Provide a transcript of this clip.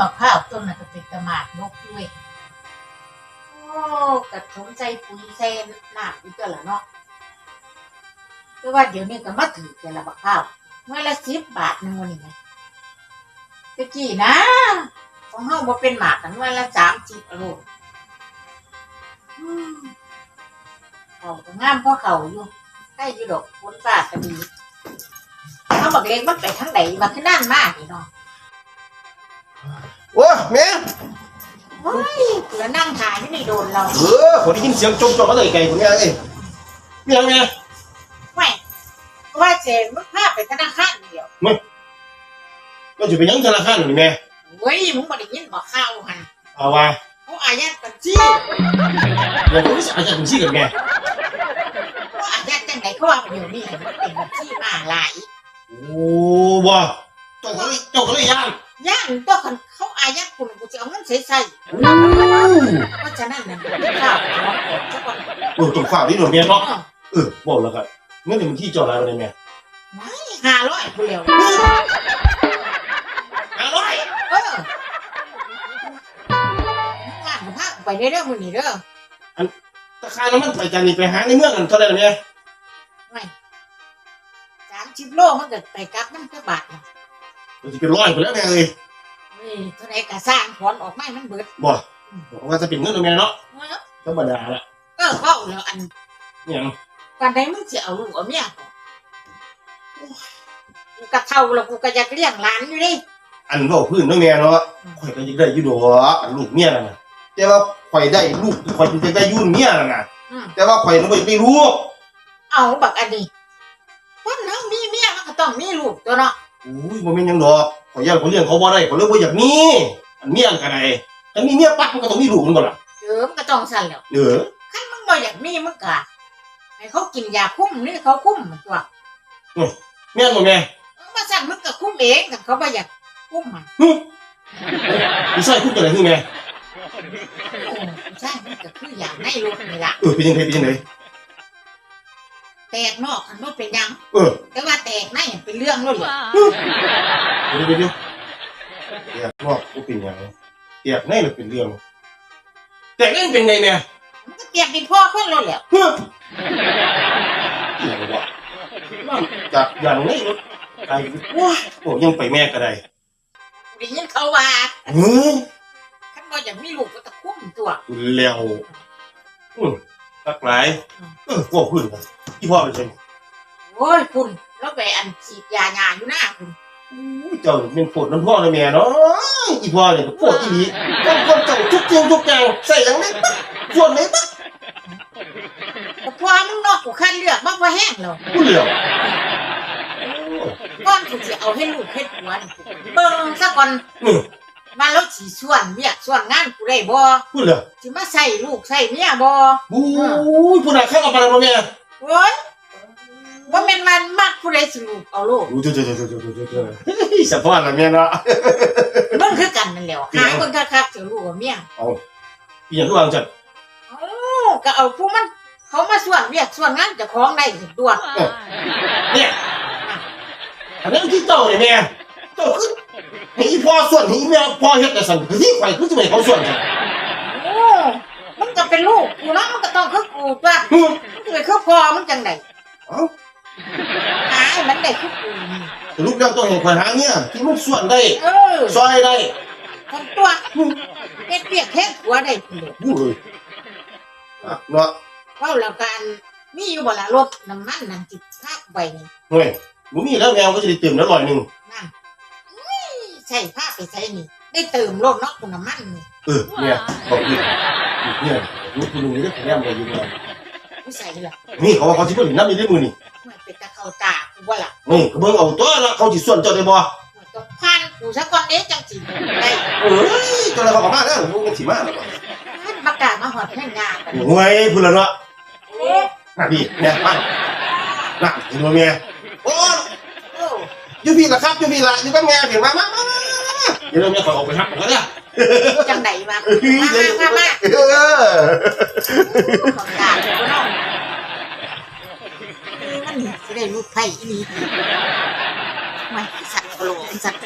มะพร้าวต้นน่ะก็เป็นตะหมากนกด้วยโอ้กระสมใจปุ๋ยใส่น้ำอีกแล้วล่ะเนาะแต่ว่าเดี๋ยวนี้ก็มาถือแต่ละมะพร้าวเมื่อละสิบบาทหนึงวันนี้ไงตะกี้นะของเฮาบ่เป็นหมากกันวันละสามสิบอโลอืมเขาก็งามเพราะเขาอยู่ได้อยู่ดอกฝนฟ้าก็ดีเขาบักเล็กมันไปทางไหนบักขึ้นด้านมากนี่เนาะ โอ้แม่เฮ้ยเผื่อนั่งถ่ายที่นี่โดนเราเออผมได้ยินเสียงจมจมมาเลยไกลผมเนี่ยเอ้ยมีอะไรแม่ไม่ว่าเจนมึงพาไปธนาคารเดียวเราจะไปยังธนาคารหรือแม่เฮ้ยมึงบ่ได้ยินบอกข้าวหันเอาว่าเขาอายัดบัญชีเดี๋ยวผมจะอาจจะถึงซี่กับแม่เขาอายัดจังไหนเขาว่าเดี๋ยวนี้มันเป็นบัญชีมาหลายโอ้บ่เจ้าก็เลยเจ้าก็เลยย่าน ย่านตัวคนเขาอายัดคุณกูจะเอาเงินใส่ใส่โอ้เพราะฉะนั้นนั่นข้าวขอออกสักวันโหตรงฝ่าที่หนูแม่เนาะเออเออบอกแล้วกันเงินในบัญชีเจ้าอะไรไปเลยแม่ห้าร้อยกูเร็วห้าร้อยเอองานของภาคไปได้เรื่องมือนี่เด้อราคาน้ำมันไปจากนี่ไปหาในเมืองกันเท่าไหร่ล่ะแม่ไม่สามสิบโลมันก็ไปกลับมันก็บาทน่ะมันจะเป็นร้อยไปแล้วแม่เอ้ย เฮ้ยเท่าไหรก็สร้างถอนออกมามันเบิดบ่บอกว่าจะเป็นเงินหรือแม่เนาะเออธรรมดาละเออเข้าแล้วอันเนี่ยงกันใดมึงจะเอาลูกเอาเมียกูกะเท่าแล้วกูก็อยากเลี้ยงหลานอยู่ดิอันบอกพื้นเนาะแม่เนาะข่อยก็ยังได้อยู่ดอกอันลูกเมียนั่นน่ะแต่ว่าข่อยได้ลูกข่อยจะได้อยุ่นเมียนั่นน่ะแต่ว่าข่อยน่ะบ่ได้รู้เอาบักอันนี้คนเฮามีเมียมันก็ต้องมีลูกตัวเนาะ อุ้ยบ่แม่นหยังดอกข่อยย่านเขาเลี้ยงเขาบ่ได้ข่อยเลยบ่อยากมีอันเมียอันก็ได้แต่มีเมียปั๊บมันก็ต้องมีลูกมันบ่ล่ะเออมันก็ต้องสั่นแล้วเออคันมึงบ่อยากมีมึงก็ให้เขากินยาคุ้มนี่เขาคุ้มมันตัวแม่นบ่แม่มาสั่นมึงก็คุ้มเองกับเขาบ่อยากคุ้มมันอีใส่คุณจังได๋คือแม่โอ้ใช่มันก็คืออย่างในรถนี่ล่ะเออเป็นจังไดเป็นจังได แตกนอกคันบ่เป็นหยัง เออแต่ว่าแตกในเป็นเรื่องแล้วเลยเดี๋ยวเดี๋ยวเดี๋ยวเดี๋ยวว่าบ่เป็นหยังเตียกในน่ะเป็นเรื่องแต่นั่นเป็นไงแม่มันก็เปรียบเป็นพ่อคนแล้วแหละเฮ้ออย่างวะนั่นจากอย่างในรถไกลว้าโอ้ยังไปแม่ก็ได้ได้ยินเขาว่าเฮ้ยคันบ่อยากมีลูกก็ต้องคุ้มตัว แล้วอืมรักหลายเออพวกพื้นกัน ที่พ่อไปใช่โอ้ยคุณแล้วไปอันฉีดยาหยาอยู่หน้าคุณอุ้ยเจ้าเป็นโปวดน้ำพ่อนะแม่เนาะอีพ่อเนี่ยก็ปวดที่นี้ต้องคนเจ้าทุกเจียงทุกอย่างใส่อย่างนี้ปั๊บส่วนไหนปั๊บแต่พอมึงนอกกูคันเลือกมากกว่าแห้งแล้วกูเหลียวก่อนกูจะเอาให้ลูกให้ผัวนี่กูเบิ่งซะก่อนอืมมาแล้วสิส่วนเวียกส่วนงานกูได้บ่กูเหลียวสิมาใส่ลูกใส่เมียบ่บู๊ยผู้น่ะข้างกับอะไรมาแม่ โอ้ยว่าแม่นมันมักผู้ใดสิลูกเอาลูกอู้เจ้าเจ้าเจ้าเจ้าเจ้าเจ้าเจ้าเฮ้ยสะพานละแม่เนาะเบิ่งคือกันนั่นแหล้วหาเบิ่งคักๆสิลูกกับเมียอีหยังทุกอย่างจัดเอ้าก็เอาผู้มัน เขามาส่วนเวียกส่วนงานเจะของได้สิตัวเนี่ยอันนั้นที่เจ้าเนี่ยแม่เจ้าคือให้อีพ่อส่วนให้อีแม่พ่อเฮ็ดแต่สั่นคือที่ข่อยคือสิให้เขาส่วนจังโอ้มัน ก็เป็นลูกกูเนาะมันก็ต้องคือกูตัวอืมมันจะไปคือพ่อมันจังไดเอ้าหาให้มันได้คือกูนี่แต่ลูกเราต้องเห็นข่อยหาเนี่ยที่มันส่วนได้เออซอยได้คนตัวเฮ็ดเปียกแค่หัวได้กูเลยบู้เลยอะเนาะเว้าแล้วกันมีอยู่บ่ล่ะรถน้ำมันนั่นสิพากไปนี่เฮ้ยบ่มีแล้วแมวก็จะได้เติมแล้วร้อยหนึงนั่นอุ้ยใส่ผ้าไปใส่นี่ได้เติมรถเนาะกูน้ำมันนี่เออเนี่ยบอกอีกอีกเนี่ย ลูกคนนึงนี่ได้แย้มไปอยู่แล้วกูใส่ล่ะนี่เขาว่าเขาสิบ่ได้นำอีกได้มื้อนี่มันเป็นตะเข้าตากูบ่ล่ะนี่ก็เบิ่งเอาตัวละเขาสิส่วนเจ้าได้บ่มันต้องพันกูซะก่อนเด้จังสิได้เอ้ยเจ้าอะไรเขาก็มาแล้วมันสิมาแล้วบ่มันมากามาหอดแค่งานกันโอ้ยพุ่นละเนาะโอ้น่ะพี่เนี่ยมาน่ะเห็นบ่แม่โอ้ยโอ้อยู่พี่ล่ะครับอยู่พี่ล่ะอยู่กับแม่ถึงมามามามามาเดี๋ยวแม่ขอออกไปรับก่อนนะ จังไดมาเฮ้ยมาเดี๋ยวมามาเออของตากูเนาะมันสิได้ลูกไผ่อีนี่ไม่สัตว์กะโหลกสัตว์